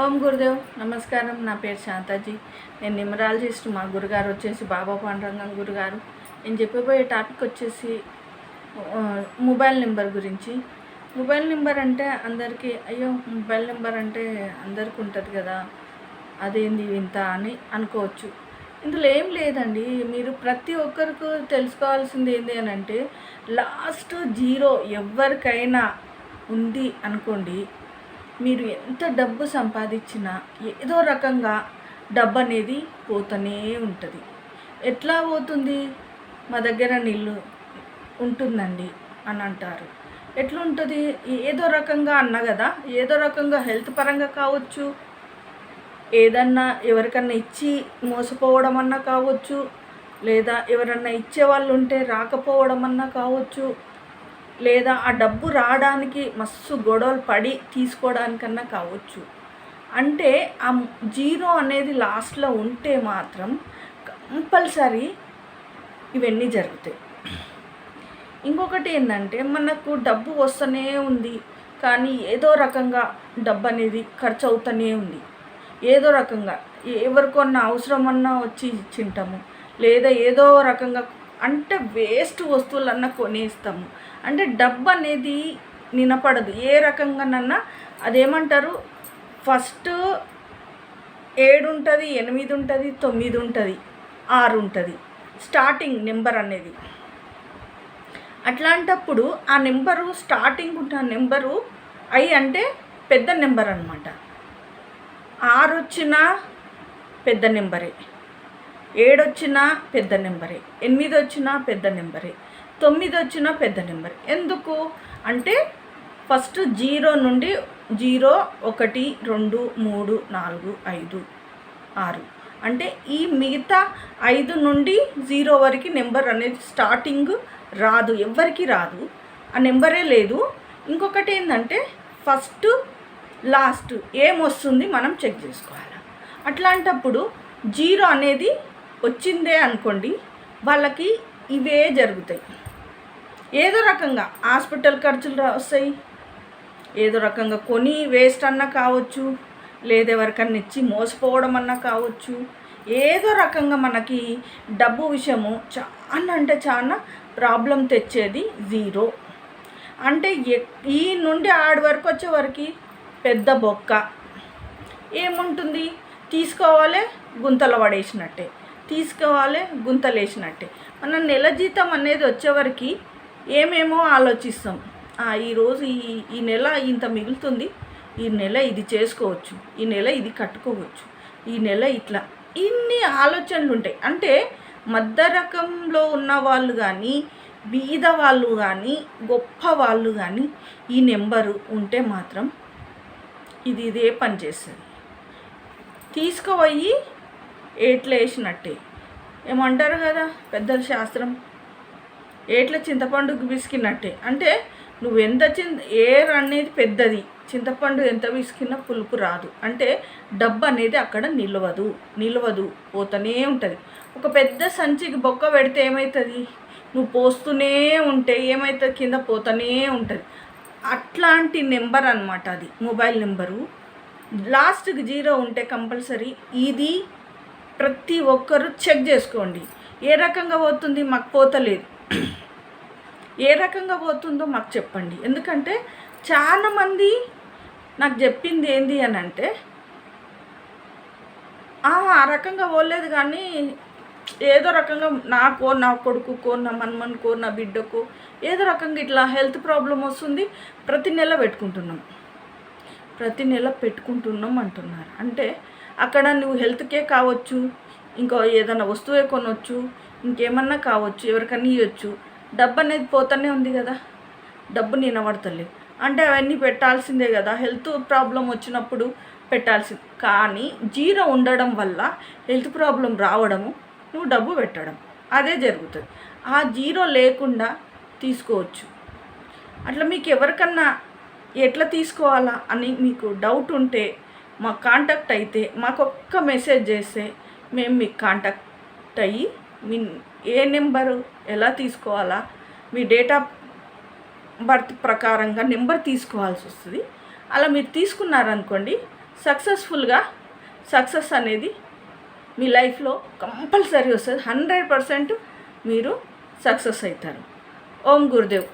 ఓం గురుదేవ్ నమస్కారం. నా పేరు శాంతాజీ. నేను న్యూమరాలజిస్ట్ మా గురుగారు వచ్చేసి బాబా పాండురంగం గురుగారు. నేను చెప్పబోయే టాపిక్ వచ్చేసి మొబైల్ నెంబర్ గురించి. మొబైల్ నెంబర్ అంటే అందరికీ అయ్యో మొబైల్ నెంబర్ అంటే అందరికీ ఉంటుంది కదా. అదేంది ఇంత అని అనుకోవచ్చు. ఇందులో ఏం లేదండి. మీరు ప్రతి ఒక్కరికి తెలుసుకోవాల్సింది ఏంటి అని అంటే లాస్ట్ జీరో ఎవరికైనా ఉంది అనుకోండి మీరు ఎంత డబ్బు సంపాదించినా ఏదో రకంగా డబ్బు అనేది పోతూనే ఉంటుంది. ఎట్లా పోతుంది? మా దగ్గర నీళ్ళు ఉంటుందండి అని అంటారు. ఎట్లుంటుంది? ఏదో రకంగా అన్న కదా? ఏదో రకంగా హెల్త్ పరంగా కావచ్చు ఏదన్నా ఎవరికన్నా ఇచ్చి మోసపోవడం అన్నా కావచ్చు లేదా ఎవరన్నా ఇచ్చే వాళ్ళు ఉంటే రాకపోవడం అన్నా కావచ్చు లేదా ఆ డబ్బు రావడానికి మస్తు గొడవలు పడి తీసుకోవడానికన్నా కావచ్చు. అంటే ఆ జీరో అనేది లాస్ట్లో ఉంటే మాత్రం కంపల్సరీ ఇవన్నీ జరుగుతాయి. ఇంకొకటి ఏంటంటే మనకు డబ్బు వస్తూనే ఉంది కానీ ఏదో రకంగా డబ్బు అనేది ఖర్చు అవుతూనే ఉంది. ఏదో రకంగా ఎవరికొన్న అవసరం అన్నా వచ్చి ఇచ్చింటాము లేదా ఏదో రకంగా అంటే వేస్ట్ వస్తువులన్నా కొనేస్తాము. అంటే డబ్బు అనేది నినపడదు ఏ రకంగానన్నా అదేమంటారు? ఫస్ట్ ఏడు ఉంటుంది ఎనిమిది ఉంటుంది తొమ్మిది ఉంటుంది ఆరు ఉంటుంది. స్టార్టింగ్ నెంబర్ అనేది. అట్లాంటప్పుడు ఆ నెంబరు స్టార్టింగ్ ఉన్న నెంబరు ఐ అంటే పెద్ద నెంబర్ అనమాట ఆరు వచ్చిన పెద్ద నెంబరే ఏడొచ్చినా పెద్ద నెంబరే ఎనిమిది వచ్చినా పెద్ద నెంబరే తొమ్మిది వచ్చినా పెద్ద నెంబర్. ఎందుకు? అంటే ఫస్ట్ జీరో నుండి జీరో ఒకటి రెండు మూడు నాలుగు ఐదు ఆరు. అంటే ఈ మిగతా ఐదు నుండి జీరో వరకు నెంబర్ అనేది స్టార్టింగ్ రాదు ఎవ్వరికి రాదు. ఆ నెంబరే లేదు. ఇంకొకటి ఏంటంటే ఫస్ట్ లాస్ట్ ఏమొస్తుంది మనం చెక్ చేసుకోవాలి. అట్లాంటప్పుడు జీరో అనేది వచ్చిందే అనుకోండి వాళ్ళకి ఇవే జరుగుతాయి. ఏదో రకంగా హాస్పిటల్ ఖర్చులు రా- వస్తాయి. ఏదో రకంగా కొని వేస్ట్ అన్నా కావచ్చు లేదా ఎవరికన్నా ఇచ్చి మోసపోవడం అన్నా కావచ్చు ఏదో రకంగా మనకి డబ్బు విషయము చాలా అంటే చాలా ప్రాబ్లం తెచ్చేది జీరో. అంటే ఎ- ఈ నుండి ఆడి వరకు వచ్చేవరకు పెద్ద బొక్క. ఏముంటుంది? తీసుకోవాలి గుంతలు పడేసినట్టే. తీసుకోవాలి గుంతలేసినట్టే మన నెల జీతం అనేది వచ్చేవరకు ఏమేమో ఆలోచిస్తాం. ఈరోజు ఈ ఈ నెల ఇంత మిగులుతుంది ఈ నెల ఇది చేసుకోవచ్చు ఈ నెల ఇది కట్టుకోవచ్చు ఈ నెల ఇట్లా. ఇన్ని ఆలోచనలు ఉంటాయి అంటే మధ్య రకంలో ఉన్న వాళ్ళు కానీ బీద వాళ్ళు కానీ గొప్ప వాళ్ళు కానీ ఈ నెంబరు ఉంటే మాత్రం ఇది ఇదే పని చేస్తుంది. తీసుకుపోయి ఏట్లో వేసినట్టే. ఏమంటారు కదా పెద్దల శాస్త్రం. ఏట్ల చింతపండుకి విసికినట్టే అంటే నువ్వు ఎంత చింత ఏర్ అనేది పెద్దది చింతపండు ఎంత విసికినా పులుపు రాదు. అంటే డబ్బు అనేది అక్కడ నిలవదు నిలవదు పోతూనే ఉంటుంది. ఒక పెద్ద సంచికి బొక్క పెడితే ఏమవుతుంది నువ్వు పోస్తూనే ఉంటే ఏమవుతుంది కింద పోతూనే ఉంటుంది. అట్లాంటి నెంబర్ అనమాట అది మొబైల్ నెంబరు. లాస్ట్కి జీరో ఉంటే కంపల్సరీ ఇది ప్రతి ఒక్కరు చెక్ చేసుకోండి. ఏ రకంగా పోతుంది మాకు పోతలేదు. ఏ రకంగా పోతుందో మాకు చెప్పండి. ఎందుకంటే చాలామంది నాకు చెప్పింది ఏంది అని అంటే "ఆ, రకంగా పోలేదు కానీ ఏదో రకంగా నాకో నా కొడుకుకో నా మన్మన్కో నా బిడ్డకు ఏదో రకంగా ఇట్లా హెల్త్ ప్రాబ్లం వస్తుంది ప్రతి నెల పెట్టుకుంటున్నాం. ప్రతి నెల పెట్టుకుంటున్నాం అంటున్నారు. అంటే అక్కడ నువ్వు హెల్త్కే కావచ్చు ఇంకో ఏదైనా వస్తువే కొనవచ్చు ఇంకేమన్నా కావచ్చు ఎవరికన్నా ఇవ్వచ్చు డబ్బు అనేది పోతూనే ఉంది కదా. డబ్బు నినబడతలేదు అంటే అవన్నీ పెట్టాల్సిందే కదా. హెల్త్ ప్రాబ్లం వచ్చినప్పుడు పెట్టాల్సింది కానీ జీరో ఉండడం వల్ల హెల్త్ ప్రాబ్లం రావడము నువ్వు డబ్బు పెట్టడం. అదే జరుగుతుంది. ఆ జీరో లేకుండా తీసుకోవచ్చు. అట్లా మీకు ఎవరికన్నా ఎట్లా తీసుకోవాలా అని మీకు డౌట్ ఉంటే మాకు కాంటాక్ట్ అయితే మాకు ఒక్క మెసేజ్ చేస్తే మేము మీకు కాంటాక్ట్ అయ్యి మీ ఏ నెంబరు ఎలా తీసుకోవాలా మీ డేట్ ఆఫ్ బర్త్ ప్రకారంగా నెంబర్ తీసుకోవాల్సి వస్తుంది. అలా మీరు తీసుకున్నారనుకోండి సక్సెస్ఫుల్గా సక్సెస్ అనేది మీ లైఫ్లో కంపల్సరీ వస్తుంది. హండ్రెడ్ పర్సెంట్ మీరు సక్సెస్ అవుతారు. ఓం గురుదేవ్.